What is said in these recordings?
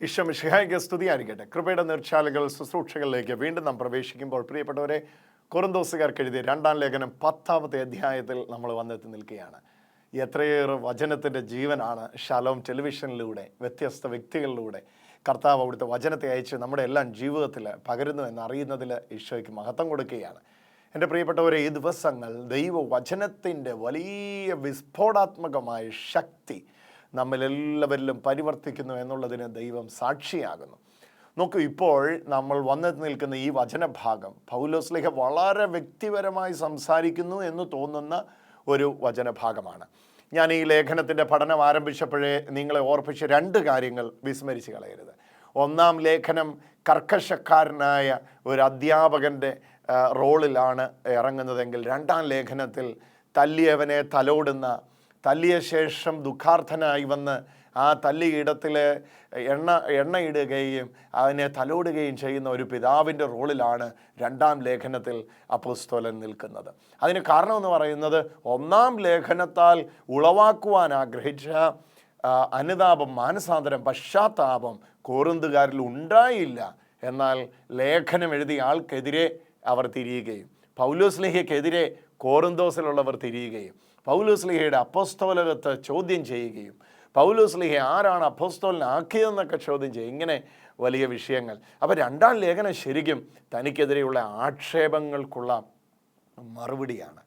ഈശ്വമിഷിഹായിക്ക് സ്തുതിയായിരിക്കട്ടെ. കൃപയുടെ നിർച്ചാലുകൾ ശുശ്രൂഷകളിലേക്ക് വീണ്ടും നാം പ്രവേശിക്കുമ്പോൾ പ്രിയപ്പെട്ടവരെ കുറുന്തോസുകാർക്ക് എഴുതിയ രണ്ടാം ലേഖനം പത്താമത്തെ അധ്യായത്തിൽ നമ്മൾ വന്നെത്തി നിൽക്കുകയാണ്. എത്രയേറെ വചനത്തിന്റെ ജീവനാണ് ഷാലോം ടെലിവിഷനിലൂടെ വ്യത്യസ്ത വ്യക്തികളിലൂടെ കർത്താവ് അവിടുത്തെ വചനത്തെ അയച്ച് നമ്മുടെ എല്ലാം ജീവിതത്തിൽ പകരുന്നു എന്നറിയുന്നതിൽ ഈശോയ്ക്ക് മഹത്വം കൊടുക്കുകയാണ്. എന്റെ പ്രിയപ്പെട്ടവരെ ഈ ദിവസങ്ങൾ ദൈവവചനത്തിന്റെ വലിയ വിസ്ഫോടാത്മകമായ ശക്തി നമ്മിലെല്ലാവരിലും പരിവർത്തിക്കുന്നു എന്നുള്ളതിന് ദൈവം സാക്ഷിയാകുന്നു. നോക്കൂ ഇപ്പോൾ നമ്മൾ വന്നു നിൽക്കുന്ന ഈ വചനഭാഗം പൗലോസ്ലിഹ വളരെ വ്യക്തിപരമായി സംസാരിക്കുന്നു എന്ന് തോന്നുന്ന ഒരു വചനഭാഗമാണ്. ഞാൻ ഈ ലേഖനത്തിന്റെ പഠനം ആരംഭിച്ചപ്പോഴേ നിങ്ങളെ ഓർപ്പിച്ച രണ്ട് കാര്യങ്ങൾ വിസ്മരിച്ച് കളയരുത്. ഒന്നാം ലേഖനം കർക്കശക്കാരനായ ഒരു അധ്യാപകന്റെ റോളിലാണ് ഇറങ്ങുന്നതെങ്കിൽ രണ്ടാം ലേഖനത്തിൽ തല്ലിയവനെ തലോടുന്ന തല്ലിയ ശേഷം ദുഃഖാർത്ഥനായി വന്ന് ആ തല്ലിയിടത്തിൽ എണ്ണ എണ്ണയിടുകയും അതിനെ തലോടുകയും ചെയ്യുന്ന ഒരു പിതാവിന്റെ റോളിലാണ് രണ്ടാം ലേഖനത്തിൽ അപ്പോസ്തോലൻ നിൽക്കുന്നത്. അതിന് കാരണമെന്ന് പറയുന്നത് ഒന്നാം ലേഖനത്താൽ ഉളവാക്കുവാൻ ആഗ്രഹിച്ച അനുതാപം മാനസാന്തരം പശ്ചാത്താപം കോറുന്തുകാരിൽ ഉണ്ടായില്ല. എന്നാൽ ലേഖനം എഴുതിയ ആൾക്കെതിരെ അവർ തിരിയുകയും പൗലോസ്ലേഹയ്ക്കെതിരെ കോറുന്തോസിലുള്ളവർ തിരിയുകയും പൗലോസ്ലിഹയുടെ അപ്പോസ്തോലകത്ത് ചോദ്യം ചെയ്യുകയും പൗലോസ്ലിഹ ആരാണ് അപ്പോസ്തോലിനാക്കിയതെന്നൊക്കെ ചോദ്യം ചെയ്യും. ഇങ്ങനെ വലിയ വിഷയങ്ങൾ. അപ്പോൾ രണ്ടാം ലേഖനം ശരിക്കും തനിക്കെതിരെയുള്ള ആക്ഷേപങ്ങൾക്കുള്ള മറുപടിയാണ്.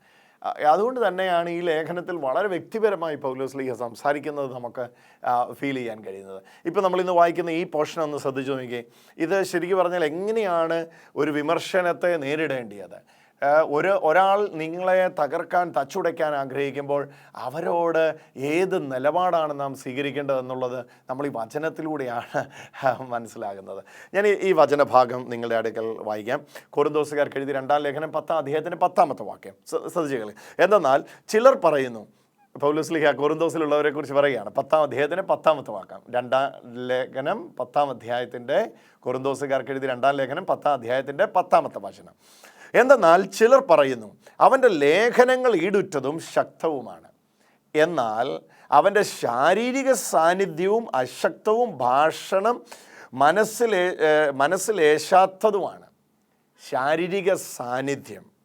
അതുകൊണ്ട് തന്നെയാണ് ഈ ലേഖനത്തിൽ വളരെ വ്യക്തിപരമായി പൗലോസ് പൗലോസ്ലിഹ സംസാരിക്കുന്നത് നമുക്ക് ഫീൽ ചെയ്യാൻ കഴിയുന്നത്. ഇപ്പോൾ നമ്മളിന്ന് വായിക്കുന്ന ഈ പോർഷൻ ഒന്ന് ശ്രദ്ധിച്ചു നോക്കിയേ ഇത് ശരിക്കും പറഞ്ഞാൽ എങ്ങനെയാണ് ഒരു വിമർശനത്തെ നേരിടേണ്ടിയത്? ഒരു ഒരാൾ നിങ്ങളെ തകർക്കാൻ തച്ചുടയ്ക്കാൻ ആഗ്രഹിക്കുമ്പോൾ അവരോട് ഏത് നിലപാടാണ് നാം സ്വീകരിക്കേണ്ടതെന്നുള്ളത് നമ്മൾ ഈ വചനത്തിലൂടെയാണ് മനസ്സിലാകുന്നത്. ഞാൻ ഈ- വചനഭാഗം നിങ്ങളുടെ അടുക്കൽ വായിക്കാം. കുറുന്തോസുകാർക്ക് എഴുതി രണ്ടാം ലേഖനം പത്താം അദ്ദേഹത്തിന്റെ പത്താമത്തെ വാക്യം. ശ്ര- എന്തെന്നാൽ ചിലർ പറയുന്നു പൗലുസ്ലിഹ കോറിന്തോസിലുള്ളവരെ കുറിച്ച് പറയുകയാണ്. പത്താം അധ്യായത്തിന്റെ പത്താമത്തെ വാക്കാം രണ്ടാം ലേഖനം പത്താം അധ്യായത്തിന്റെ കോറിന്തോസുകാർക്ക് എഴുതി രണ്ടാം ലേഖനം പത്താം അധ്യായത്തിന്റെ പത്താമത്തെ വചനം. എന്തെന്നാൽ ചിലർ പറയുന്നു അവന്റെ ലേഖനങ്ങൾ ഈടുറ്റതും ശക്തവുമാണ്. എന്നാൽ അവന്റെ ശാരീരിക സാന്നിധ്യവും അശക്തവും ഭാഷണം മനസ്സിലേ മനസ്സിലേശാത്തതുമാണ്. ശാരീരിക സാന്നിധ്യം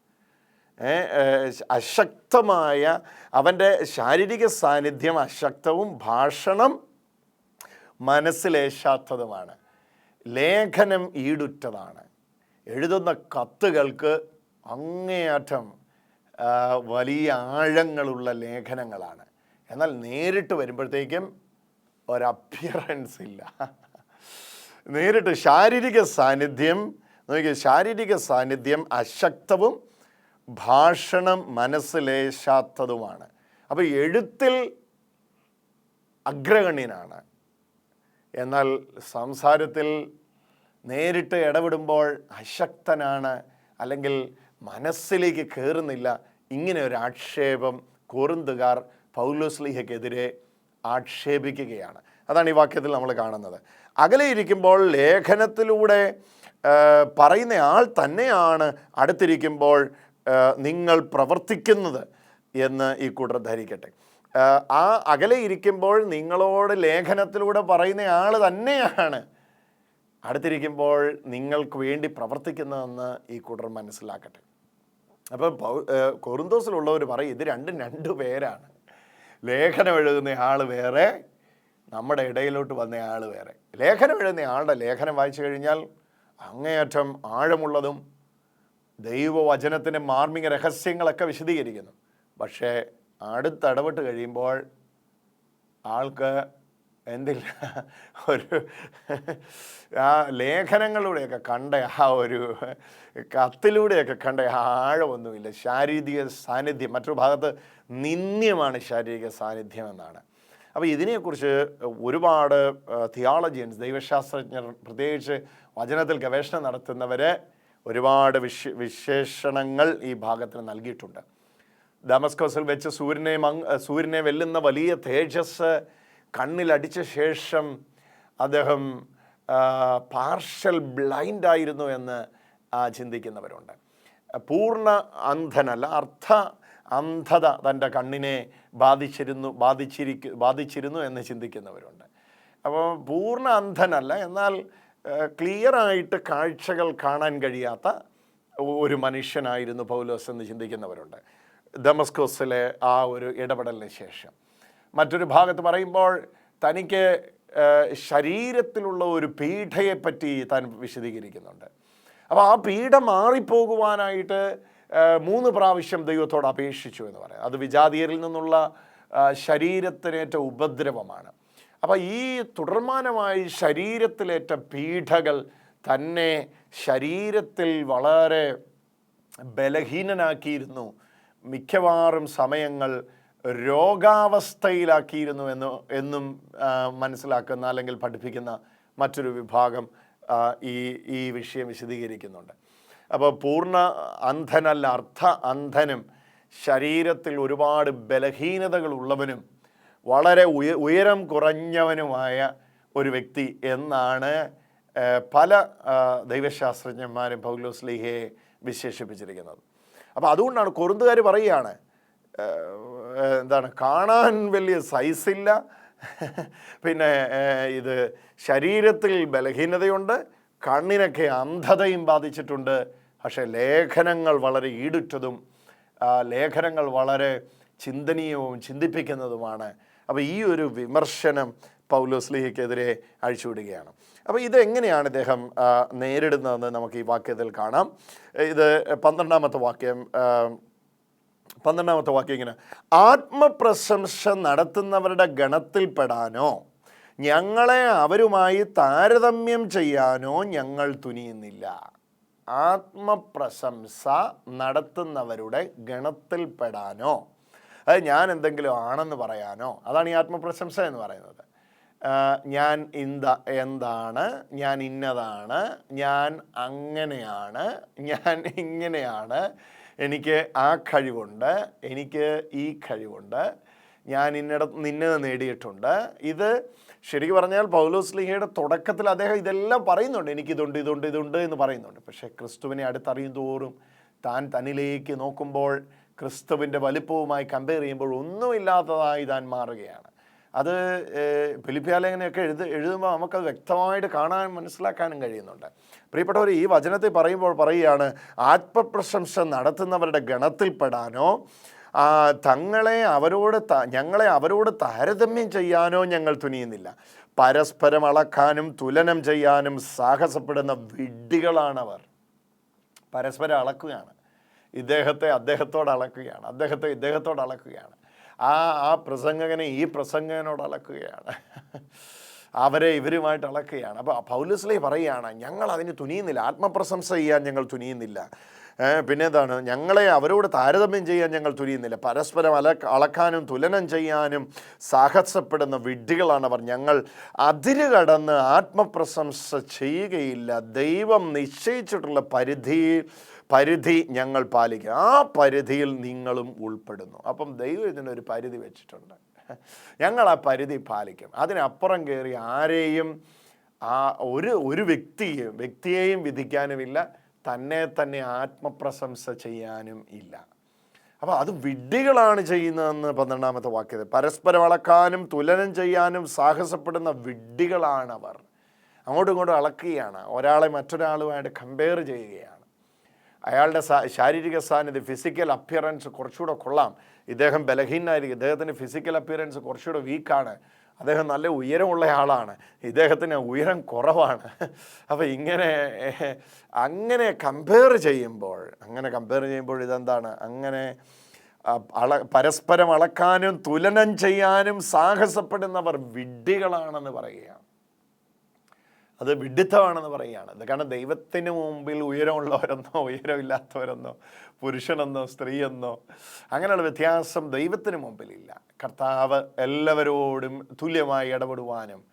അശക്തമായ അവന്റെ ശാരീരിക സാന്നിധ്യം അശക്തവും ഭാഷണം മനസ്സിലേശാത്തതുമാണ്. ലേഖനം ഈടുറ്റതാണ്. എഴുതുന്ന കത്തുകൾക്ക് അങ്ങേയറ്റം വലിയ ആഴങ്ങളുള്ള ലേഖനങ്ങളാണ്. എന്നാൽ നേരിട്ട് വരുമ്പോഴത്തേക്കും ഒരപ്പിയറൻസ് ഇല്ല. നേരിട്ട് ശാരീരിക സാന്നിധ്യം നോക്കിയ ശാരീരിക സാന്നിധ്യം അശക്തവും ഭാഷണം മനസ്സിലേശാത്തതുമാണ്. അപ്പോൾ എഴുത്തിൽ അഗ്രഗണ്യനാണ്. എന്നാൽ സംസാരത്തിൽ നേരിട്ട് ഇടപെടുമ്പോൾ അശക്തനാണ് അല്ലെങ്കിൽ മനസ്സിലേക്ക് കയറുന്നില്ല ഇങ്ങനെ ഒരു ആക്ഷേപം കോറുന്തുകാർ പൗലോസ്ലിഹയ്ക്കെതിരെ ആക്ഷേപിക്കുകയാണ്. അതാണ് ഈ വാക്യത്തിൽ നമ്മൾ കാണുന്നത്. അകലെ ഇരിക്കുമ്പോൾ ലേഖനത്തിലൂടെ പറയുന്ന ആൾ തന്നെയാണ് അടുത്തിരിക്കുമ്പോൾ നിങ്ങൾ പ്രവർത്തിക്കുന്നത് എന്ന് ഈ കൂട്ടർ ധരിക്കട്ടെ. ആ അകലെ ഇരിക്കുമ്പോൾ നിങ്ങളോട് ലേഖനത്തിലൂടെ പറയുന്ന ആൾ തന്നെയാണ് അടുത്തിരിക്കുമ്പോൾ നിങ്ങൾക്ക് വേണ്ടി പ്രവർത്തിക്കുന്നതെന്ന് ഈ കൂട്ടർ മനസ്സിലാക്കട്ടെ. അപ്പോൾ കൊറിന്തോസിലുള്ളവർ പറയും ഇത് രണ്ടും രണ്ട് പേരാണ്. ലേഖനം എഴുതുന്ന ആൾ വേറെ നമ്മുടെ ഇടയിലോട്ട് വന്ന ആൾ വേറെ. ലേഖനം എഴുതുന്ന ആളുടെ ലേഖനം വായിച്ചു കഴിഞ്ഞാൽ അങ്ങേയറ്റം ആഴമുള്ളതും ദൈവവചനത്തിന്റെ മാർമിക രഹസ്യങ്ങളൊക്കെ വിശദീകരിക്കുന്നു. പക്ഷേ അടുത്തിടപെട്ട് കഴിയുമ്പോൾ ആൾക്ക് എന്തില്ല ഒരു ആ ലേഖനങ്ങളിലൂടെയൊക്കെ കണ്ട ആ ഒരു കത്തിലൂടെയൊക്കെ കണ്ട ആഴമൊന്നുമില്ല. ശാരീരിക സാന്നിധ്യം മറ്റൊരു ഭാഗത്ത് നിന്ദ്യമാണ് ശാരീരിക സാന്നിധ്യം എന്നാണ്. അപ്പോൾ ഇതിനെക്കുറിച്ച് ഒരുപാട് തിയോളജിയൻസ് ദൈവശാസ്ത്രജ്ഞർ പ്രത്യേകിച്ച് വചനത്തിൽ ഗവേഷണം നടത്തുന്നവർ ഒരുപാട് വിശ വിശേഷണങ്ങൾ ഈ ഭാഗത്തിന് നൽകിയിട്ടുണ്ട്. ദമസ്കോസിൽ വെച്ച് സൂര്യനെ മങ് സൂര്യനെ വെല്ലുന്ന വലിയ തേജസ് കണ്ണിലടിച്ച ശേഷം അദ്ദേഹം പാർഷ്യൽ ബ്ലൈൻഡ് ആയിരുന്നു എന്ന് ചിന്തിക്കുന്നവരുണ്ട്. പൂർണ അന്ധനല്ല അർത്ഥ അന്ധത തന്റെ കണ്ണിനെ ബാധിച്ചിരുന്നു ബാധിച്ചിരിക്കു ബാധിച്ചിരുന്നു എന്ന് ചിന്തിക്കുന്നവരുണ്ട്. അപ്പോൾ പൂർണ അന്ധനല്ല എന്നാൽ ക്ലിയറായിട്ട് കാഴ്ചകൾ കാണാൻ കഴിയാത്ത ഒരു മനുഷ്യനായിരുന്നു പൗലോസ് എന്ന് ചിന്തിക്കുന്നവരുണ്ട്. ദമസ്കോസിലെ ആ ഒരു ഇടപെടലിന് ശേഷം. മറ്റൊരു ഭാഗത്ത് പറയുമ്പോൾ തനിക്ക് ശരീരത്തിലുള്ള ഒരു പീഠയെപ്പറ്റി താൻ വിശദീകരിക്കുന്നുണ്ട്. അപ്പോൾ ആ പീഠ മാറിപ്പോകുവാനായിട്ട് മൂന്ന് പ്രാവശ്യം ദൈവത്തോട് അപേക്ഷിച്ചു എന്ന് പറയാം. അത് വിജാതീയരിൽ നിന്നുള്ള ശരീരത്തിനേറ്റ ഉപദ്രവമാണ്. അപ്പോൾ ഈ തുടർമാനമായി ശരീരത്തിലേറ്റ പീഠകൾ തന്നെ ശരീരത്തിൽ വളരെ ബലഹീനനാക്കിയിരുന്നു. മിക്കവാറും സമയങ്ങൾ രോഗാവസ്ഥയിലാക്കിയിരുന്നു എന്ന് എന്നും മനസ്സിലാക്കുന്ന അല്ലെങ്കിൽ പഠിപ്പിക്കുന്ന മറ്റൊരു വിഭാഗം ഈ ഈ വിഷയം വിശദീകരിക്കുന്നുണ്ട്. അപ്പോൾ പൂർണ അന്ധനല്ല അർത്ഥ അന്ധനും ശരീരത്തിൽ ഒരുപാട് ബലഹീനതകൾ ഉള്ളവനും വളരെ ഉയ ഉയരം കുറഞ്ഞവനുമായ ഒരു വ്യക്തി എന്നാണ് പല ദൈവശാസ്ത്രജ്ഞന്മാരും പൗലോസ് ലീഹയെ വിശേഷിപ്പിച്ചിരിക്കുന്നത്. അപ്പോൾ അതുകൊണ്ടാണ് കൊറുന്തുകാർ പറയുകയാണ് എന്താണ് കാണാൻ വലിയ സൈസില്ല പിന്നെ ഇത് ശരീരത്തിൽ ബലഹീനതയുണ്ട് കണ്ണിനൊക്കെ അന്ധതയും ബാധിച്ചിട്ടുണ്ട്. പക്ഷേ ലേഖനങ്ങൾ വളരെ ഈടുറ്റതും ലേഖനങ്ങൾ വളരെ ചിന്തനീയവും ചിന്തിപ്പിക്കുന്നതുമാണ്. അപ്പോൾ ഈ ഒരു വിമർശനം പൗലോസ്ലിഹയ്ക്കെതിരെ അഴിച്ചുവിടുകയാണ്. അപ്പോൾ ഇതെങ്ങനെയാണ് ഇദ്ദേഹം നേരിടുന്നതെന്ന് നമുക്ക് ഈ വാക്യത്തിൽ കാണാം. ഇത് പന്ത്രണ്ടാമത്തെ വാക്യം പന്ത്രണ്ടാമത്തെ വാക്യം ഇങ്ങനെ ആത്മപ്രശംസ നടത്തുന്നവരുടെ ഗണത്തിൽപ്പെടാനോ ഞങ്ങളെ അവരുമായി താരതമ്യം ചെയ്യാനോ ഞങ്ങൾ തുനിയുന്നില്ല. ആത്മപ്രശംസ നടത്തുന്നവരുടെ ഗണത്തിൽപ്പെടാനോ അത് ഞാൻ എന്തെങ്കിലും ആണെന്ന് പറയാനോ അതാണ് ഈ ആത്മപ്രശംസ എന്ന് പറയുന്നത്. ഞാൻ ഇന്ത എന്താണ് ഞാൻ ഇന്നതാണ് ഞാൻ അങ്ങനെയാണ് ഞാൻ ഇങ്ങനെയാണ് എനിക്ക് ആ കഴിവുണ്ട് എനിക്ക് ഈ കഴിവുണ്ട് ഞാൻ ഇന്നിട നിന്നെ നേടിയിട്ടുണ്ട്. ഇത് ശരിക്കും പറഞ്ഞാൽ പൗലോസ് ലിഹയുടെ തുടക്കത്തിൽ അദ്ദേഹം ഇതെല്ലാം പറയുന്നുണ്ട്. എനിക്കിതുണ്ട് ഇതുണ്ട് ഇതുണ്ട് എന്ന് പറയുന്നുണ്ട്. പക്ഷേ ക്രിസ്തുവിനെ അടുത്തറിയും തോറും താൻ തന്നിലേക്ക് നോക്കുമ്പോൾ ക്രിസ്തുവിന്റെ വലിപ്പവുമായി കമ്പയർ ചെയ്യുമ്പോൾ ഒന്നുമില്ലാത്തതായി താൻ മാറുകയാണ്. അത് ഫിലിപ്പിയാലേഖനയൊക്കെ എഴുതി എഴുതുമ്പോൾ നമുക്കത് വ്യക്തമായിട്ട് കാണാൻ മനസ്സിലാക്കാനും കഴിയുന്നുണ്ട്. പ്രിയപ്പെട്ടവർ ഈ വചനത്തിൽ പറയുമ്പോൾ പറയുകയാണ് ആത്മപ്രശംസ നടത്തുന്നവരുടെ ഗണത്തിൽപ്പെടാനോ തങ്ങളെ അവരോട് ഞങ്ങളെ അവരോട് താരതമ്യം ചെയ്യാനോ ഞങ്ങൾ തുനിയുന്നില്ല. പരസ്പരം അളക്കാനും തുലനം ചെയ്യാനും സാഹസപ്പെടുന്ന വിഡ്ഢികളാണവർ. പരസ്പരം അളക്കുകയാണ്. ഇദ്ദേഹത്തെ അദ്ദേഹത്തോട് അളക്കുകയാണ്. അദ്ദേഹത്തെ ഇദ്ദേഹത്തോട് അളക്കുകയാണ്. ആ ആ പ്രസംഗകനെ ഈ പ്രസംഗകനോട് അളക്കുകയാണ് അവരെ ഇവരുമായിട്ട് അളക്കുകയാണ് അപ്പോൾ പൗലുസ്ലേ പറയുകയാണ് ഞങ്ങൾ അതിന് തുനിയുന്നില്ല. ആത്മപ്രശംസ ചെയ്യാൻ ഞങ്ങൾ തുനിയുന്നില്ല. പിന്നെ എന്താണ് ഞങ്ങളെ അവരോട് താരതമ്യം ചെയ്യാൻ ഞങ്ങൾ തുനിയുന്നില്ല. പരസ്പരം അല അളക്കാനും തുലനം ചെയ്യാനും സാഹസപ്പെടുന്ന വിഡ്ഢികളാണ് അവർ. ഞങ്ങൾ അതിര് കടന്ന് ആത്മപ്രശംസ ചെയ്യുകയില്ല. ദൈവം നിശ്ചയിച്ചിട്ടുള്ള പരിധി പരിധി ഞങ്ങൾ പാലിക്കുക ആ പരിധിയിൽ നിങ്ങളും ഉൾപ്പെടുന്നു. അപ്പം ദൈവം ഇതിനൊരു പരിധി വെച്ചിട്ടുണ്ട്. ഞങ്ങൾ ആ പരിധി പാലിക്കും. അതിനപ്പുറം കയറി ആരെയും ആ ഒരു ഒരു വ്യക്തിയെയും വ്യക്തിയെയും വിധിക്കാനുമില്ല. തന്നെ തന്നെ ആത്മപ്രശംസ ചെയ്യാനും ഇല്ല. അപ്പോൾ അത് വിഡ്ഢികളാണ് ചെയ്യുന്നതെന്ന് പന്ത്രണ്ടാമത്തെ വാക്യത്തിൽ. പരസ്പരം അളക്കാനും തുലനം ചെയ്യാനും സാഹസപ്പെടുന്ന വിഡ്ഢികളാണവർ. അങ്ങോട്ടും ഇങ്ങോട്ടും അളക്കുകയാണ്. ഒരാളെ മറ്റൊരാളുമായിട്ട് കമ്പയർ ചെയ്യുകയാണ്. അയാളുടെ ശാരീരിക സാന്നിധ്യം ഫിസിക്കൽ അപ്പിയറൻസ് കുറച്ചുകൂടെ കൊള്ളാം. ഇദ്ദേഹം ബലഹീനായിരിക്കും. ഇദ്ദേഹത്തിന്റെ ഫിസിക്കൽ അപ്പിയറൻസ് കുറച്ചുകൂടെ വീക്കാണ് അദ്ദേഹം നല്ല ഉയരമുള്ള ആളാണ്. ഇദ്ദേഹത്തിന് ഉയരം കുറവാണ്. അപ്പോൾ ഇങ്ങനെ അങ്ങനെ കമ്പയർ ചെയ്യുമ്പോൾ അങ്ങനെ കമ്പയർ ചെയ്യുമ്പോൾ ഇതെന്താണ്? അങ്ങനെ അള പരസ്പരം അളക്കാനും തുലനം ചെയ്യാനും സാഹസപ്പെടുന്നവർ വിഡ്ഢികളാണെന്ന് പറയുകയാണ്. അത് വിഡിത്തമാണെന്ന് പറയുകയാണ്. കാരണം ദൈവത്തിന് മുമ്പിൽ ഉയരമുള്ളവരെന്നോ ഉയരമില്ലാത്തവരെന്നോ പുരുഷനെന്നോ സ്ത്രീയെന്നോ അങ്ങനെയുള്ള വ്യത്യാസം ദൈവത്തിന് മുമ്പിലില്ല. കർത്താവ് എല്ലാവരോടും തുല്യമായി ഇടപെടുവാനും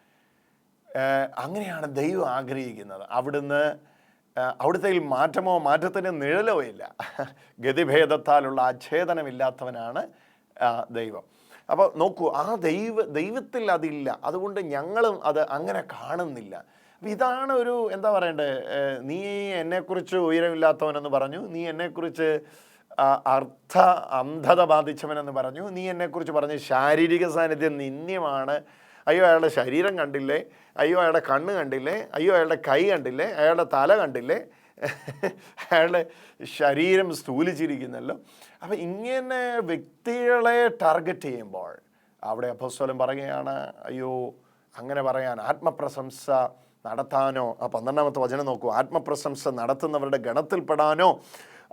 അങ്ങനെയാണ് ദൈവം ആഗ്രഹിക്കുന്നത്. അവിടുന്ന് അവിടുത്തെ മാറ്റമോ മാറ്റത്തിന് നിഴലോ ഇല്ല. ഗതിഭേദത്താലുള്ള അച്ഛേദനമില്ലാത്തവനാണ് ദൈവം. അപ്പോൾ നോക്കൂ ആ ദൈവ ദൈവത്തിൽ അതില്ല. അതുകൊണ്ട് ഞങ്ങളും അത് അങ്ങനെ കാണുന്നില്ല. അപ്പം ഇതാണ് ഒരു എന്താ പറയണ്ടേ നീ എന്നെക്കുറിച്ച് ഉയരമില്ലാത്തവനെന്ന് പറഞ്ഞു നീ എന്നെക്കുറിച്ച് അർത്ഥ അന്ധത ബാധിച്ചവനെന്ന് പറഞ്ഞു നീ എന്നെക്കുറിച്ച് പറഞ്ഞു ശാരീരിക സാന്നിധ്യം നിന്ദ്യമാണ്. അയ്യോ അയാളുടെ ശരീരം കണ്ടില്ലേ? അയ്യോ അയാളുടെ കണ്ണ് കണ്ടില്ലേ? അയ്യോ അയാളുടെ കൈ കണ്ടില്ലേ? അയാളുടെ തല കണ്ടില്ലേ? അയാളുടെ ശരീരം സ്ഥൂലിച്ചിരിക്കുന്നല്ലോ. അപ്പം ഇങ്ങനെ വ്യക്തികളെ ടാർഗറ്റ് ചെയ്യുമ്പോൾ അവിടെ അപ്പോസ്തലൻ പറയുകയാണ് അയ്യോ അങ്ങനെ പറയാൻ ആത്മപ്രശംസ നടത്താനോ ആ പന്ത്രണ്ടാമത്തെ വചനം നോക്കൂ ആത്മപ്രശംസ നടത്തുന്നവരുടെ ഗണത്തിൽപ്പെടാനോ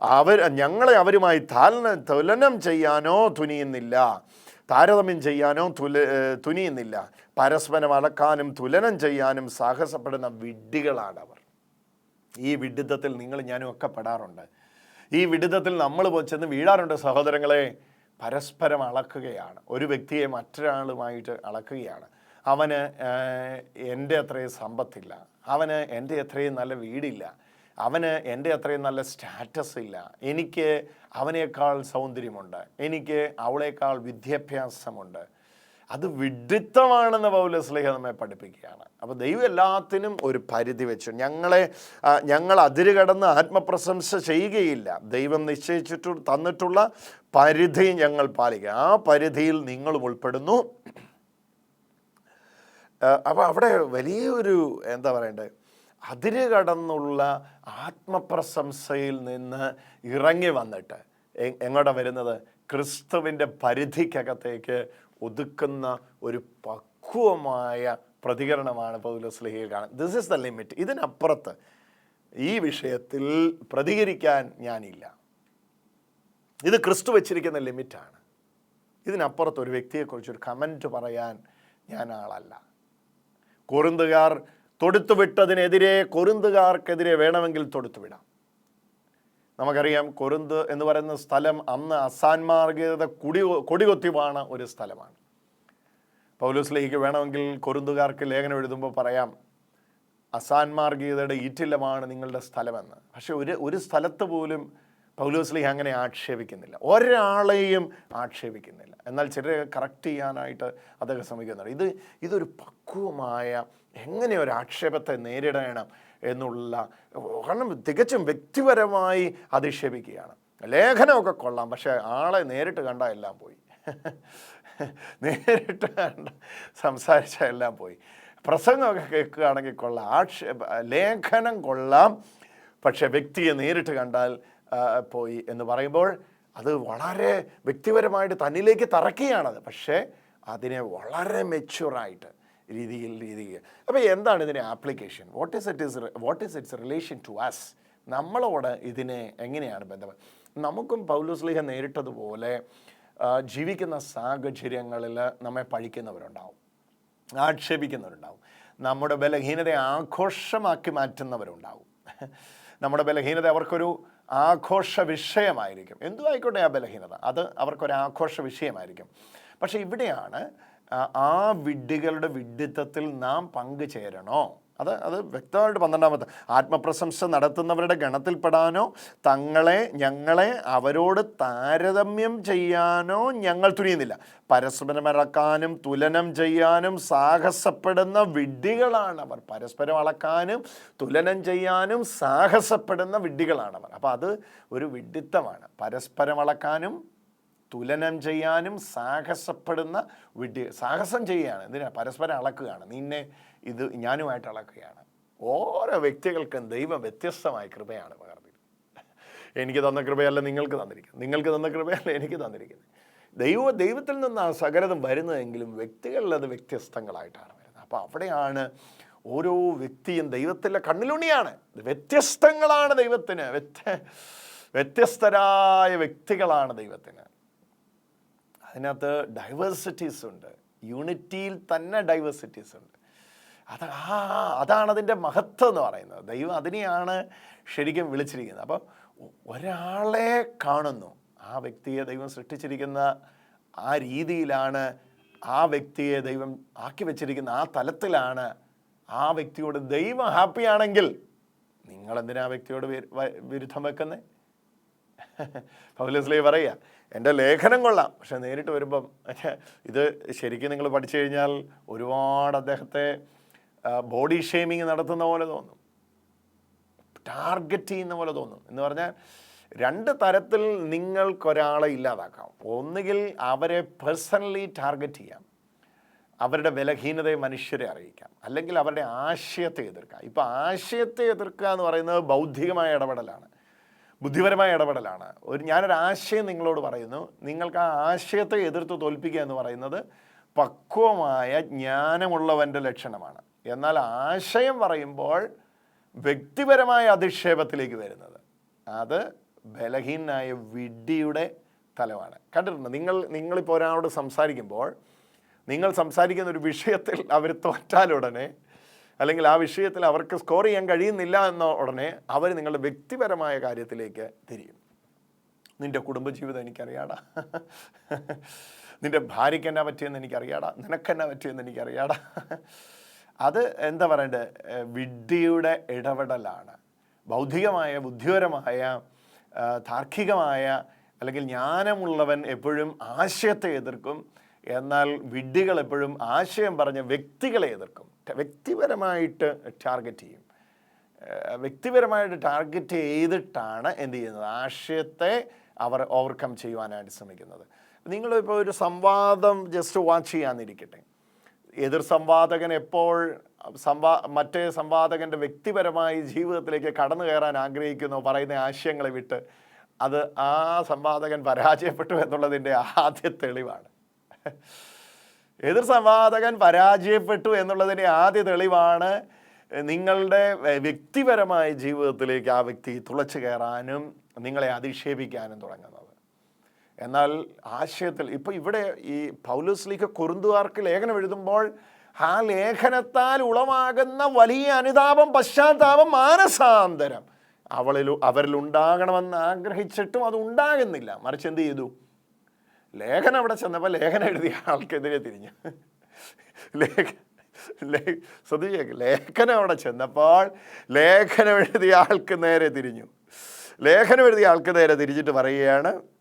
അവർ ഞങ്ങളെ അവരുമായി താലന തുലനം ചെയ്യാനോ തുനിയുന്നില്ല. താരതമ്യം ചെയ്യാനോ തുല തുനിയുന്നില്ല. പരസ്പരം അളക്കാനും തുലനം ചെയ്യാനും സാഹസപ്പെടുന്ന വിഡ്ഢികളാണ് അവർ ഈ വിഡിത്തത്തിൽ നിങ്ങൾ ഞാനും ഒക്കെ പെടാറുണ്ട്. ഈ വിഡിത്തത്തിൽ നമ്മൾ ചെന്ന് വീഴാറുണ്ട് സഹോദരങ്ങളെ. പരസ്പരം അളക്കുകയാണ്. ഒരു വ്യക്തിയെ മറ്റൊരാളുമായിട്ട് അളക്കുകയാണ്. അവന് എന്റെ അത്രയും സമ്പത്തില്ല. അവന് എന്റെ അത്രയും നല്ല വീടില്ല. അവന് എന്റെ അത്രയും നല്ല സ്റ്റാറ്റസ് ഇല്ല. എനിക്ക് അവനേക്കാൾ സൗന്ദര്യമുണ്ട്. എനിക്ക് അവളേക്കാൾ വിദ്യാഭ്യാസമുണ്ട്. അത് വിഡിത്തമാണെന്ന് പൗലസ്ലേഹ നമ്മെ പഠിപ്പിക്കുകയാണ്. അപ്പോൾ ദൈവം എല്ലാത്തിനും ഒരു പരിധി വെച്ചു. ഞങ്ങളെ ഞങ്ങൾ അതിര് കടന്ന് ആത്മപ്രശംസ ചെയ്യുകയില്ല. ദൈവം നിശ്ചയിച്ചിട്ട് തന്നിട്ടുള്ള പരിധി ഞങ്ങൾ പാലിക്കുക. ആ പരിധിയിൽ നിങ്ങളും ഉൾപ്പെടുന്നു. അപ്പോൾ അവിടെ വലിയൊരു എന്താ പറയണ്ടേ? അതിര് കടന്നുള്ള ആത്മപ്രശംസയിൽ നിന്ന് ഇറങ്ങി വന്നിട്ട് എങ്ങോട്ടാ വരുന്നത്? ക്രിസ്തുവിന്റെ പരിധിക്കകത്തേക്ക് ഒതുക്കുന്ന ഒരു പക്വമായ പ്രതികരണമാണ് പൗലോസ്ലിഹയിൽ കാണുന്നത് ദിസ് ഇസ് ദ ലിമിറ്റ് ഇതിനപ്പുറത്ത് ഈ വിഷയത്തിൽ പ്രതികരിക്കാൻ ഞാനില്ല. ഇത് ക്രിസ്തു വെച്ചിരിക്കുന്ന ലിമിറ്റാണ് ഇതിനപ്പുറത്ത് ഒരു വ്യക്തിയെക്കുറിച്ച് ഒരു കമന്റ് പറയാൻ ഞാൻ ആളല്ല. കൊറുന്തുകാർ തൊടുത്തുവിട്ടതിനെതിരെ കൊറുന്തുകാർക്കെതിരെ വേണമെങ്കിൽ തൊടുത്തുവിടാം നമുക്കറിയാം കൊറുന്ത് എന്ന് പറയുന്ന സ്ഥലം അന്ന് അസാൻമാർഗീയത കുടി കൊടികൊത്തിവാണ ഒരു സ്ഥലമാണ്. പൗലോസ്ലേഹിക്ക് വേണമെങ്കിൽ കൊറുന്തുകാർക്ക് ലേഖനം എഴുതുമ്പോൾ പറയാം അസാൻമാർഗീയതയുടെ ഈറ്റില്ലമാണ് നിങ്ങളുടെ സ്ഥലമെന്ന്. പക്ഷെ ഒരു ഒരു സ്ഥലത്ത് പോലും പൗലോസ്ലിഹ അങ്ങനെ ആക്ഷേപിക്കുന്നില്ല. ഒരാളെയും ആക്ഷേപിക്കുന്നില്ല. എന്നാൽ ചിലരെ കറക്റ്റ് ചെയ്യാനായിട്ട് അദ്ദേഹം ശ്രമിക്കുന്നുണ്ട്. ഇത് ഇതൊരു പക്വമായ എങ്ങനെ ഒരു ആക്ഷേപത്തെ നേരിടണം എന്നുള്ള കാരണം തികച്ചും വ്യക്തിപരമായി അധിക്ഷേപിക്കുകയാണ്. ലേഖനമൊക്കെ കൊള്ളാം പക്ഷേ ആളെ നേരിട്ട് കണ്ടാൽ എല്ലാം പോയി. നേരിട്ട് കണ്ട സംസാരിച്ച എല്ലാം പോയി. പ്രസംഗമൊക്കെ കേൾക്കുകയാണെങ്കിൽ കൊള്ളാം ആക്ഷേപ ലേഖനം കൊള്ളാം പക്ഷേ വ്യക്തിയെ നേരിട്ട് കണ്ടാൽ പോയി എന്ന് പറയുമ്പോൾ അത് വളരെ വ്യക്തിപരമായിട്ട് തന്നിലേക്ക് തറക്കുകയാണത്. പക്ഷേ അതിനെ വളരെ മെച്യൂറായിട്ട് രീതിയിൽ രീതിയിൽ. അപ്പോൾ എന്താണ് ഇതിന്റെ application what is it is what is its relation to us നമ്മളോട് ഇതിനെ എങ്ങനെയാണ് ബന്ധം? നമുക്കും പൗലുസ്ലിഹ നേരിട്ടതുപോലെ ജീവിക്കുന്ന സാഹചര്യങ്ങളിൽ നമ്മെ പഴിക്കുന്നവരുണ്ടാവും. ആക്ഷേപിക്കുന്നവരുണ്ടാവും. നമ്മുടെ ബലഹീനതയെ ആഘോഷമാക്കി മാറ്റുന്നവരുണ്ടാവും. നമ്മുടെ ബലഹീനത അവർക്കൊരു ആഘോഷ വിഷയമായിരിക്കും എന്തു ആയിക്കോട്ടെ ആ ബലഹീനത? അത് അവർക്കൊരു ആഘോഷ വിഷയമായിരിക്കും പക്ഷേ ഇവിടെയാണ് ആ, വിഡ്ഢികളുടെ വിഡ്ഢിത്തത്തിൽ നാം പങ്കുചേരണോ? അത് അത് വ്യക്തമായിട്ട് പന്ത്രണ്ടാമത്തെ ആത്മപ്രശംസ നടത്തുന്നവരുടെ ഗണത്തിൽപ്പെടാനോ തങ്ങളെ ഞങ്ങളെ അവരോട് താരതമ്യം ചെയ്യാനോ ഞങ്ങൾ തുനിയുന്നില്ല. പരസ്പരം അളക്കാനും തുലനം ചെയ്യാനും സാഹസപ്പെടുന്ന വിഡ്ഢികളാണ് അവർ. പരസ്പരം അളക്കാനും തുലനം ചെയ്യാനും സാഹസപ്പെടുന്ന വിഡ്ഢികളാണ് അവർ. അപ്പോൾ അത് ഒരു വിഡ്ഢിത്തമാണ് പരസ്പരം അളക്കാനും തുലനം ചെയ്യാനും സാഹസപ്പെടുന്ന വിഡ്ഢി സാഹസം ചെയ്യുകയാണ്. എന്തിനാണ് പരസ്പരം അളക്കുകയാണ്. നിന്നെ ഇത് ഞാനുമായിട്ട് അളക്കുകയാണ്. ഓരോ വ്യക്തികൾക്കും ദൈവം വ്യത്യസ്തമായ കൃപയാണ് പകർന്നിരിക്കുന്നത്. എനിക്ക് തന്ന കൃപയല്ല നിങ്ങൾക്ക് തന്നിരിക്കുന്നത്. നിങ്ങൾക്ക് തന്ന കൃപയല്ല എനിക്ക് തന്നിരിക്കുന്നത്. ദൈവ ദൈവത്തിൽ നിന്നാണ് സകലതും വരുന്നതെങ്കിലും വ്യക്തികളിൽ അത് വ്യത്യസ്തങ്ങളായിട്ടാണ് വരുന്നത്. അപ്പോൾ അവിടെയാണ് ഓരോ വ്യക്തിയും ദൈവത്തിന്റെ കണ്ണിലുണിയാണ്. വ്യത്യസ്തങ്ങളാണ് ദൈവത്തിന്. വ്യത്യ വ്യത്യസ്തരായ വ്യക്തികളാണ് ദൈവത്തിന്. അതിനകത്ത് ഡൈവേഴ്സിറ്റീസ് ഉണ്ട്. യൂണിറ്റിയിൽ തന്നെ ഡൈവേഴ്സിറ്റീസ് ഉണ്ട്. അത് ആ അതാണ് അതിന്റെ മഹത്വം എന്ന് പറയുന്നത്. ദൈവം അതിനെയാണ് ശരിക്കും വിളിച്ചിരിക്കുന്നത്. അപ്പം ഒരാളെ കാണുന്നു. ആ വ്യക്തിയെ ദൈവം സൃഷ്ടിച്ചിരിക്കുന്ന ആ രീതിയിലാണ് ആ വ്യക്തിയെ ദൈവം ആക്കി വെച്ചിരിക്കുന്ന ആ തലത്തിലാണ് ആ വ്യക്തിയോട് ദൈവം ഹാപ്പിയാണെങ്കിൽ നിങ്ങളെന്തിനാ ആ വ്യക്തിയോട് വിരുദ്ധം വെക്കുന്നത് പൗലസ്ലേ പറയുക എന്റെ ലേഖനം കൊള്ളാം. പക്ഷെ നേരിട്ട് വരുമ്പം ഇത് ശരിക്കും നിങ്ങൾ പഠിച്ചു കഴിഞ്ഞാൽ ഒരുപാട് അദ്ദേഹത്തെ ബോഡി ഷേമിങ് നടത്തുന്ന പോലെ തോന്നും. ടാർഗറ്റ് ചെയ്യുന്ന പോലെ തോന്നും. എന്ന് പറഞ്ഞാൽ രണ്ട് തരത്തിൽ നിങ്ങൾക്കൊരാളെ ഇല്ലാതാക്കാം. ഒന്നുകിൽ അവരെ പേഴ്സണലി ടാർഗറ്റ് ചെയ്യാം. അവരുടെ ബലഹീനതയെ മനുഷ്യരെ അറിയിക്കാം. അല്ലെങ്കിൽ അവരുടെ ആശയത്തെ എതിർക്കാം. ഇപ്പം ആശയത്തെ എതിർക്കുക എന്ന് പറയുന്നത് ബൗദ്ധികമായ ഇടപെടലാണ്. ബുദ്ധിപരമായ ഇടപെടലാണ്. ഒരു ഞാനൊരു ആശയം നിങ്ങളോട് പറയുന്നു. നിങ്ങൾക്ക് ആ ആശയത്തെ എതിർത്ത് തോൽപ്പിക്കുക എന്ന് പറയുന്നത് പക്വമായ ജ്ഞാനമുള്ളവന്റെ ലക്ഷണമാണ്. എന്നാൽ ആശയം പറയുമ്പോൾ വ്യക്തിപരമായ അധിക്ഷേപത്തിലേക്ക് വരുന്നത്. അത് ബലഹീനായ വിഡ്ഢിയുടെ തലമാണ്. കണ്ടിട്ടുണ്ട്? നിങ്ങൾ നിങ്ങളിപ്പോൾ ഒരാളോട് സംസാരിക്കുമ്പോൾ നിങ്ങൾ സംസാരിക്കുന്ന ഒരു വിഷയത്തിൽ അവർ തോറ്റാലുടനെ അല്ലെങ്കിൽ ആ വിഷയത്തിൽ അവർക്ക് സ്കോർ ചെയ്യാൻ കഴിയുന്നില്ല എന്ന ഉടനെ അവർ നിങ്ങളുടെ വ്യക്തിപരമായ കാര്യത്തിലേക്ക് തിരിയും. നിന്റെ കുടുംബജീവിതം എനിക്കറിയാടാ. നിന്റെ ഭാര്യയ്ക്ക് എന്നാ പറ്റിയെന്ന് എനിക്കറിയാടാ. നിനക്കെന്നാ പറ്റിയെന്ന് എനിക്കറിയാടാ. അത് എന്താ പറയണ്ടത് വിഡ്ഢിയുടെ ഇടപെടലാണ്. ബൗദ്ധികമായ ബുദ്ധിപരമായ താർക്കികമായ അല്ലെങ്കിൽ ജ്ഞാനമുള്ളവൻ എപ്പോഴും ആശയത്തെ എതിർക്കും. എന്നാൽ വിഡ്ഢികൾ എപ്പോഴും ആശയം പറഞ്ഞ വ്യക്തികളെ എതിർക്കും. വ്യക്തിപരമായിട്ട് ടാർഗറ്റ് ചെയ്യും. വ്യക്തിപരമായിട്ട് ടാർഗറ്റ് ചെയ്തിട്ടാണ് എന്ത് ചെയ്യുന്നത്? ആശയത്തെ അവർ ഓവർകം ചെയ്യുവാനായിട്ട് ശ്രമിക്കുന്നത്. നിങ്ങളിപ്പോൾ ഒരു സംവാദം ജസ്റ്റ് വാച്ച് ചെയ്യാന്നിരിക്കട്ടെ എതിർ സംവാദകൻ എപ്പോൾ സംവാ മറ്റേ സംവാദകന്റെ വ്യക്തിപരമായി ജീവിതത്തിലേക്ക് കടന്നു കയറാൻ ആഗ്രഹിക്കുന്നു പറയുന്ന ആശയങ്ങളെ വിട്ട് അത് ആ സംവാദകൻ പരാജയപ്പെട്ടു എന്നുള്ളതിന്റെ ആദ്യ തെളിവാണ്. എതിർ സംവാദകൻ പരാജയപ്പെട്ടു എന്നുള്ളതിന്റെ ആദ്യ തെളിവാണ് നിങ്ങളുടെ വ്യക്തിപരമായ ജീവിതത്തിലേക്ക് ആ വ്യക്തി തുളച്ചു കയറാനും നിങ്ങളെ അധിക്ഷേപിക്കാനും തുടങ്ങുന്നത്. എന്നാൽ ആശയത്തിൽ ഇപ്പോൾ ഇവിടെ ഈ പൗലോസ്ലിക്ക് കുറുന്തുകാർക്ക് ലേഖനം എഴുതുമ്പോൾ ആ ലേഖനത്താൽ ഉളവാകുന്ന വലിയ അനുതാപം പശ്ചാത്താപം മാനസാന്തരം. അവളിൽ അവരിൽ ഉണ്ടാകണമെന്ന് ആഗ്രഹിച്ചിട്ടും അത് ഉണ്ടാകുന്നില്ല. മറിച്ച് എന്ത് ചെയ്തു? ലേഖനം അവിടെ ചെന്നപ്പോൾ ലേഖനം എഴുതിയ ആൾക്കെതിരെ തിരിഞ്ഞു. ലേഖ ശ്രദ്ധിച്ചേക്ക് ലേഖനം അവിടെ ചെന്നപ്പോൾ ലേഖനം എഴുതിയ ആൾക്ക് നേരെ തിരിഞ്ഞു. ലേഖനം എഴുതിയ ആൾക്ക് നേരെ തിരിച്ചിട്ട് പറയുകയാണ്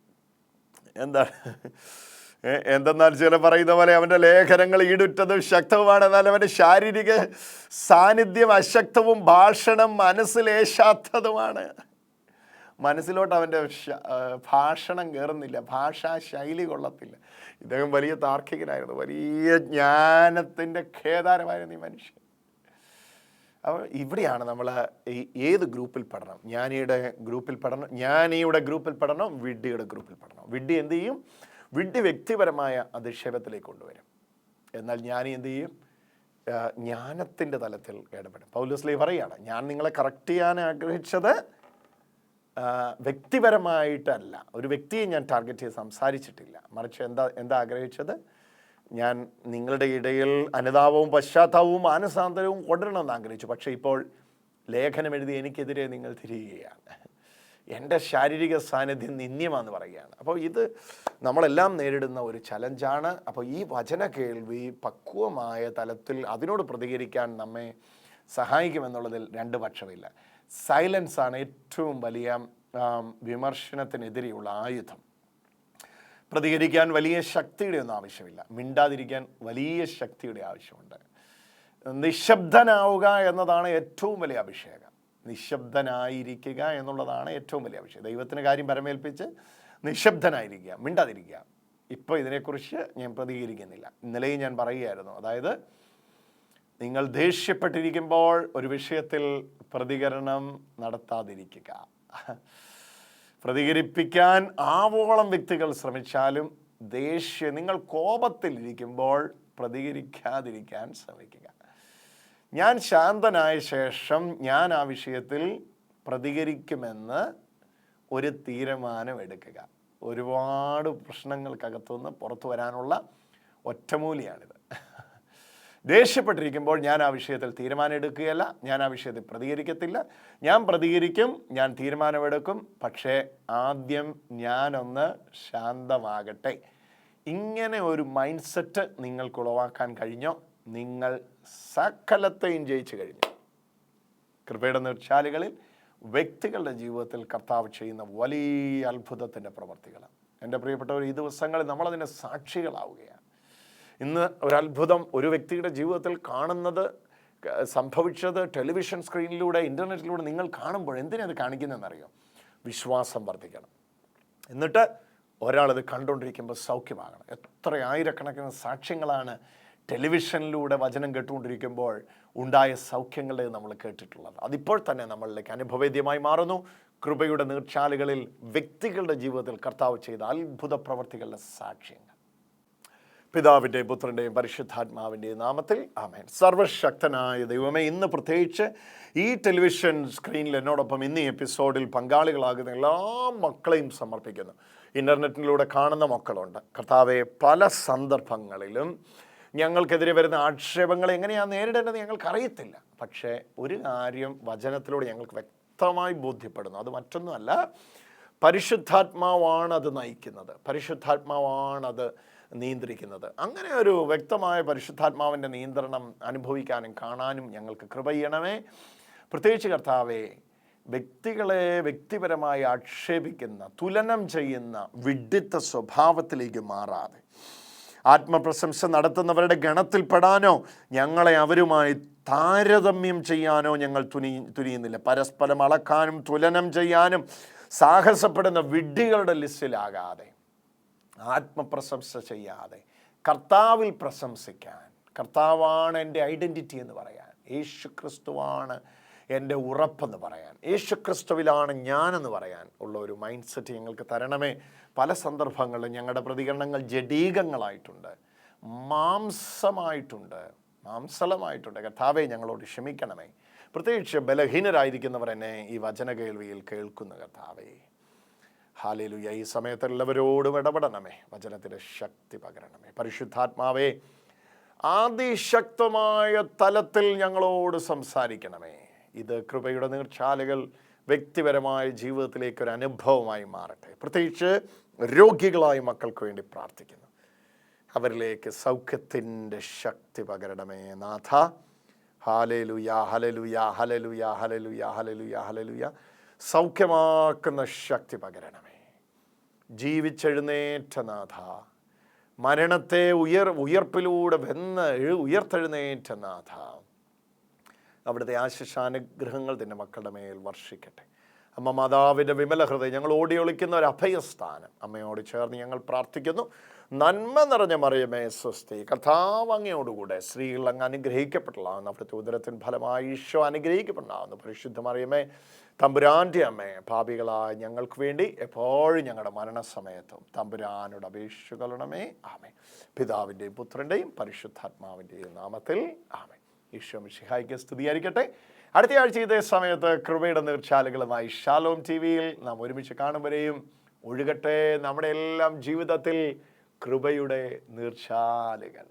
എന്താണ്? എന്തെന്നാൽ ചില പറയുന്ന പോലെ അവന്റെ ലേഖനങ്ങൾ ഈടുറ്റതും ശക്തവുമാണ്. എന്നാൽ അവന്റെ ശാരീരിക സാന്നിധ്യം അശക്തവും ഭാഷണം മനസ്സിലേശാത്തതുമാണ്. മനസ്സിലോട്ട് അവന്റെ ഭാഷണം കയറുന്നില്ല ഭാഷാ ശൈലി കൊള്ളത്തില്ല. ഇദ്ദേഹം വലിയ താർക്കികനായിരുന്നു. വലിയ ജ്ഞാനത്തിന്റെ ഖേദാരമായിരുന്നു ഈ മനുഷ്യൻ. അപ്പോൾ ഇവിടെയാണ് നമ്മൾ ഈ ഏത് ഗ്രൂപ്പിൽ പെടണം ജ്ഞാനിയുടെ ഗ്രൂപ്പിൽ പെടണം ജ്ഞാനിയുടെ ഗ്രൂപ്പിൽ പെടണം വിഡ്ഢിയുടെ ഗ്രൂപ്പിൽ പെടണം വിഡ്ഢി എന്ത് ചെയ്യും? വിഡ്ഢി വ്യക്തിപരമായ അധിക്ഷേപത്തിലേക്ക് കൊണ്ടുവരും. എന്നാൽ ജ്ഞാനി എന്ത് ചെയ്യും? ജ്ഞാനത്തിന്റെ തലത്തിൽ ഇടപെടും. പൗലുസ്ലി പറയാണ് ഞാൻ നിങ്ങളെ കറക്റ്റ് ചെയ്യാൻ ആഗ്രഹിച്ചത് വ്യക്തിപരമായിട്ടല്ല. ഒരു വ്യക്തിയെ ഞാൻ ടാർഗറ്റ് ചെയ്ത് സംസാരിച്ചിട്ടില്ല. മറിച്ച് എന്താ എന്താ ആഗ്രഹിച്ചത്? ഞാൻ നിങ്ങളുടെ ഇടയിൽ അനുതാപവും പശ്ചാത്താപവും മാനസാന്തരവും കൊണ്ടുവരണമെന്ന് ആഗ്രഹിച്ചു. പക്ഷേ ഇപ്പോൾ ലേഖനം എഴുതി എനിക്കെതിരെ നിങ്ങൾ തിരിയുകയാണ്. എന്റെ ശാരീരിക സാന്നിധ്യം നിന്ദ്യമാണെന്ന് പറയുകയാണ്. അപ്പോൾ ഇത് നമ്മളെല്ലാം നേരിടുന്ന ഒരു ചലഞ്ചാണ്. അപ്പോൾ ഈ വചന കേൾവി പക്വമായ തലത്തിൽ അതിനോട് പ്രതികരിക്കാൻ നമ്മെ സഹായിക്കുമെന്നുള്ളതിൽ രണ്ട് പക്ഷമില്ല. സൈലൻസാണ് ഏറ്റവും വലിയ വിമർശനത്തിനെതിരെയുള്ള ആയുധം. പ്രതികരിക്കാൻ വലിയ ശക്തിയുടെ ഒന്നും ആവശ്യമില്ല. മിണ്ടാതിരിക്കാൻ വലിയ ശക്തിയുടെ ആവശ്യമുണ്ട്. നിശബ്ദനാവുക എന്നതാണ് ഏറ്റവും വലിയ അഭിഷേകം. നിശബ്ദനായിരിക്കുക എന്നുള്ളതാണ് ഏറ്റവും വലിയ അഭിഷേകം. ദൈവത്തിന് കാര്യം പരമേൽപ്പിച്ച് നിശബ്ദനായിരിക്കുക മിണ്ടാതിരിക്കുക. ഇപ്പോൾ ഇതിനെക്കുറിച്ച് ഞാൻ പ്രതികരിക്കുന്നില്ല. ഇന്നലെയും ഞാൻ പറയുകയായിരുന്നു. അതായത് നിങ്ങൾ ദേഷ്യപ്പെട്ടിരിക്കുമ്പോൾ ഒരു വിഷയത്തിൽ പ്രതികരണം നടത്താതിരിക്കുക. പ്രതികരിപ്പിക്കാൻ ആവോളം വ്യക്തികൾ ശ്രമിച്ചാലും ദേഷ്യം നിങ്ങൾ കോപത്തിലിരിക്കുമ്പോൾ പ്രതികരിക്കാതിരിക്കാൻ ശ്രമിക്കുക. ഞാൻ ശാന്തനായ ശേഷം ഞാൻ ആ വിഷയത്തിൽ പ്രതികരിക്കുമെന്ന് ഒരു തീരുമാനമെടുക്കുക ഒരുപാട് പ്രശ്നങ്ങൾക്കകത്തുനിന്ന് പുറത്തു വരാനുള്ള ഒറ്റമൂലിയാണിത്. ദേഷ്യപ്പെട്ടിരിക്കുമ്പോൾ ഞാൻ ആ വിഷയത്തിൽ തീരുമാനമെടുക്കുകയല്ല ഞാൻ ആ വിഷയത്തിൽ പ്രതികരിക്കത്തില്ല. ഞാൻ പ്രതികരിക്കും ഞാൻ തീരുമാനമെടുക്കും പക്ഷേ ആദ്യം ഞാനൊന്ന് ശാന്തമാകട്ടെ. ഇങ്ങനെ ഒരു മൈൻഡ് സെറ്റ് നിങ്ങൾക്ക് ഉളവാക്കാൻ കഴിഞ്ഞോ? നിങ്ങൾ സകലത്തെയും ജയിച്ചു കഴിഞ്ഞു. കൃപയുടെ നിർച്ചാലുകളിൽ വ്യക്തികളുടെ ജീവിതത്തിൽ കർത്താവ് ചെയ്യുന്ന വലിയ അത്ഭുതത്തിന്റെ പ്രവർത്തികൾ എന്റെ പ്രിയപ്പെട്ടവർ ഈ ദിവസങ്ങളിൽ നമ്മളതിന്റെ സാക്ഷികളാവുകയാണ്. ഇന്ന് ഒരത്ഭുതം ഒരു വ്യക്തിയുടെ ജീവിതത്തിൽ കാണുന്നത് സംഭവിച്ചത് ടെലിവിഷൻ സ്ക്രീനിലൂടെ ഇന്റർനെറ്റിലൂടെ നിങ്ങൾ കാണുമ്പോൾ എന്തിനാ അത് കാണിക്കുന്നതെന്നറിയോ വിശ്വാസം വർദ്ധിക്കണം. എന്നിട്ട് ഒരാളത് കണ്ടുകൊണ്ടിരിക്കുമ്പോൾ സൗഖ്യമാകണം. എത്ര ആയിരക്കണക്കിന് സാക്ഷ്യങ്ങളാണ് ടെലിവിഷനിലൂടെ വചനം കേട്ടുകൊണ്ടിരിക്കുമ്പോൾ ഉണ്ടായ സൗഖ്യങ്ങളെ നമ്മൾ കേട്ടിട്ടുള്ളത്. അതിപ്പോൾ തന്നെ നമ്മളിലേക്ക് അനുഭവേദ്യമായി മാറുന്നു. കൃപയുടെ നീർച്ചാലുകളിൽ വ്യക്തികളുടെ ജീവിതത്തിൽ കർത്താവ് ചെയ്ത അത്ഭുത പ്രവർത്തികളുടെ സാക്ഷ്യങ്ങൾ. പിതാവിന്റെയും പുത്രന്റെയും പരിശുദ്ധാത്മാവിന്റെയും നാമത്തിൽ ആമേൻ. സർവശക്തനായ ദൈവമേ ഇന്ന് പ്രത്യേകിച്ച് ഈ ടെലിവിഷൻ സ്ക്രീനിൽ എന്നോടൊപ്പം ഇന്ന് ഈ എപ്പിസോഡിൽ പങ്കാളികളാകുന്ന എല്ലാ മക്കളെയും സമർപ്പിക്കുന്നു. ഇന്റർനെറ്റിലൂടെ കാണുന്ന മക്കളുണ്ട്. കർത്താവെ പല സന്ദർഭങ്ങളിലും ഞങ്ങൾക്കെതിരെ വരുന്ന ആക്ഷേപങ്ങൾ എങ്ങനെയാണ് നേരിടേണ്ടത് ഞങ്ങൾക്കറിയത്തില്ല. പക്ഷേ ഒരു കാര്യം വചനത്തിലൂടെ ഞങ്ങൾക്ക് വ്യക്തമായി ബോധ്യപ്പെടുന്നു. അത് മറ്റൊന്നുമല്ല പരിശുദ്ധാത്മാവാണ് അത് നയിക്കുന്നത്. പരിശുദ്ധാത്മാവാണത് നിയന്ത്രിക്കുന്നത്. അങ്ങനെ ഒരു വ്യക്തമായ പരിശുദ്ധാത്മാവിന്റെ നിയന്ത്രണം അനുഭവിക്കാനും കാണാനും ഞങ്ങൾക്ക് കൃപ ചെയ്യണമേ. പ്രത്യേകിച്ച് കർത്താവെ വ്യക്തികളെ വ്യക്തിപരമായി ആക്ഷേപിക്കുന്ന തുലനം ചെയ്യുന്ന വിഡിത്ത സ്വഭാവത്തിലേക്ക് മാറാതെ ആത്മപ്രശംസ നടത്തുന്നവരുടെ ഗണത്തിൽപ്പെടാനോ ഞങ്ങളെ അവരുമായി താരതമ്യം ചെയ്യാനോ ഞങ്ങൾ തുനി തുനിയുന്നില്ല. പരസ്പരം അളക്കാനും തുലനം ചെയ്യാനും സാഹസപ്പെടുന്ന വിഡ്ഢികളുടെ ലിസ്റ്റിലാകാതെ ആത്മപ്രശംസ ചെയ്യാതെ കർത്താവിൽ പ്രശംസിക്കാൻ കർത്താവാണ് എന്റെ ഐഡന്റിറ്റി എന്ന് പറയാൻ യേശു ക്രിസ്തുവാണ് എന്റെ ഉറപ്പെന്ന് പറയാൻ യേശു ക്രിസ്തുവിലാണ് ഞാനെന്ന് പറയാൻ ഉള്ള ഒരു മൈൻഡ് സെറ്റ് ഞങ്ങൾക്ക് തരണമേ. പല സന്ദർഭങ്ങളിലും ഞങ്ങളുടെ പ്രതികരണങ്ങൾ ജഡീകങ്ങളായിട്ടുണ്ട് മാംസമായിട്ടുണ്ട് മാംസലമായിട്ടുണ്ട് കർത്താവെ ഞങ്ങളോട് ക്ഷമിക്കണമേ. പ്രത്യേകിച്ച് ബലഹീനരായിരിക്കുന്നവർ എന്നെ ഈ വചന കേൾവിയിൽ കേൾക്കുന്ന കർത്താവേ. ഹാലേലുയ. ഈ സമയത്ത് ഇടപെടണമേ. വചനത്തിന്റെ ശക്തി പകരണമേ. പരിശുദ്ധാത്മാവേ അതിശക്തമായ തലത്തിൽ ഞങ്ങളോട് സംസാരിക്കണമേ. ഇത് കൃപയുടെ നീർച്ചാലുകൾ വ്യക്തിപരമായ ജീവിതത്തിലേക്ക് ഒരു അനുഭവമായി മാറട്ടെ. പ്രത്യേകിച്ച് രോഗികളായ മക്കൾക്ക് വേണ്ടി പ്രാർത്ഥിക്കുന്നു. അവരിലേക്ക് സൗഖ്യത്തിന്റെ ശക്തി പകരണമേ നാഥ. ഹാലലുയ ഹലലുയ ഹലലുയ ഹലലുയ ഹലലുയ ഹലലുയ. സൗഖ്യമാക്കുന്ന ശക്തി പകരണമേ ജീവിച്ചെഴുന്നേറ്റ നാഥ മരണത്തെ ഉയർ ഉയർപ്പിലൂടെ വെന്ന് ഉയർത്തെഴുന്നേറ്റ നാഥ അവിടുത്തെ ആശിഷാനുഗ്രഹങ്ങൾ തന്നെ മക്കളുടെ മേൽ വർഷിക്കട്ടെ. അമ്മ മാതാവിന്റെ വിമല ഹൃദയം ഞങ്ങൾ ഓടി ഒളിക്കുന്ന ഒരു അഭയസ്ഥാനം. അമ്മയോട് ചേർന്ന് ഞങ്ങൾ പ്രാർത്ഥിക്കുന്നു. നന്മ നിറഞ്ഞ മറിയമേ സ്വസ്തി. കഥാവങ്ങയോടുകൂടെ സ്ത്രീകൾ അങ്ങ് അനുഗ്രഹിക്കപ്പെട്ടുള്ളതാണ് അവിടുത്തെ ഉദരത്തിൻ ഫലമായി ഈശോ അനുഗ്രഹിക്കപ്പെട്ടുണ്ടാകുന്നു പരിശുദ്ധ മറിയമേ തമ്പുരാന്റെ അമ്മയെ പാപികളായ ഞങ്ങൾക്ക് വേണ്ടി എപ്പോഴും ഞങ്ങളുടെ മരണസമയത്തും തമ്പുരാനോട് അപേക്ഷകളണമേ ആമേ പിതാവിന്റെയും പുത്രന്റെയും പരിശുദ്ധാത്മാവിന്റെയും നാമത്തിൽ ആമേ ഈശോ ഷിഹായിക്ക് സ്തുതിയായിരിക്കട്ടെ. അടുത്ത ആഴ്ച ഇതേ സമയത്ത് കൃപയുടെ നീർച്ചാലുകളുമായി ഷാലോം ടി വിയിൽ നാം ഒരുമിച്ച് കാണുമ്പോഴേയും ഒഴുകട്ടെ നമ്മുടെ എല്ലാം ജീവിതത്തിൽ കൃപയുടെ നീർച്ചാലുകൾ.